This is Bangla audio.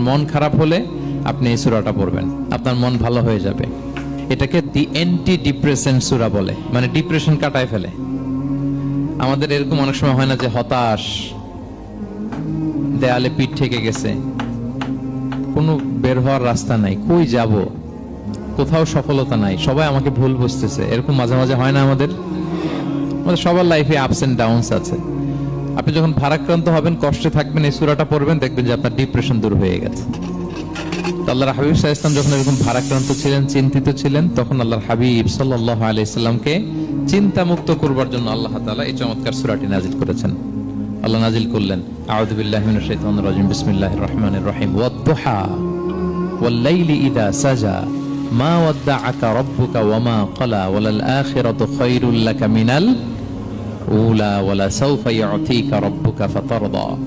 আপনার মন খারাপ হলে আপনি এই সুরাটা পড়বেন। আপনার মন ভালো হয়ে যাবে। এটাকে দি অ্যান্টি ডিপ্রেশন সুরা বলে। মানে ডিপ্রেশন কাটায় ফেলে। আমাদের এরকম অনেক সময় হয় না যে হতাশ, দেয়ালে পিঠ থেকে গেছে। কোনো বের হওয়ার রাস্তা নাই। কই যাব? কোথাও সফলতা নাই। সবাই আমাকে ভুল বুঝতেছে। এরকম মাঝে মাঝে হয় না আমাদের? আমাদের সবার লাইফে আপস এন্ড ডাউনস আছে। আপনি যখন ভারাক্রান্ত হবেন, কষ্টে থাকবেন, এই সুরাটা পড়বেন, দেখবেন যে আপনার ডিপ্রেশন দূর হয়ে গেছে। আল্লাহর হাবিব সাহা ইসলাম যখন এরকম ভারাক্রান্ত ছিলেন, চিন্তিত ছিলেন, তখন আল্লাহর হাবিব সাল্লাহ আলি ইসলামকে চিন্তা মুক্ত করবার জন্য আল্লাহ তালা এই চমৎকার সুরাটি নাজিল করেছেন। আল্লাহ নাজিল করলেন, আউযু বিল্লাহি মিনাশ শাইতানির রাজিম, বিসমিল্লাহির রহমানির রহিম ওয়াদ-দুহা ওয়াল-লাইলি ইযা সাজা, মা ওয়াদ্দাআকা রাব্বুকা ওয়া মা ক্বালা, ওয়ালাল আখিরাতু খায়রুল أولى ولسوف يعطيك ربك فترضى.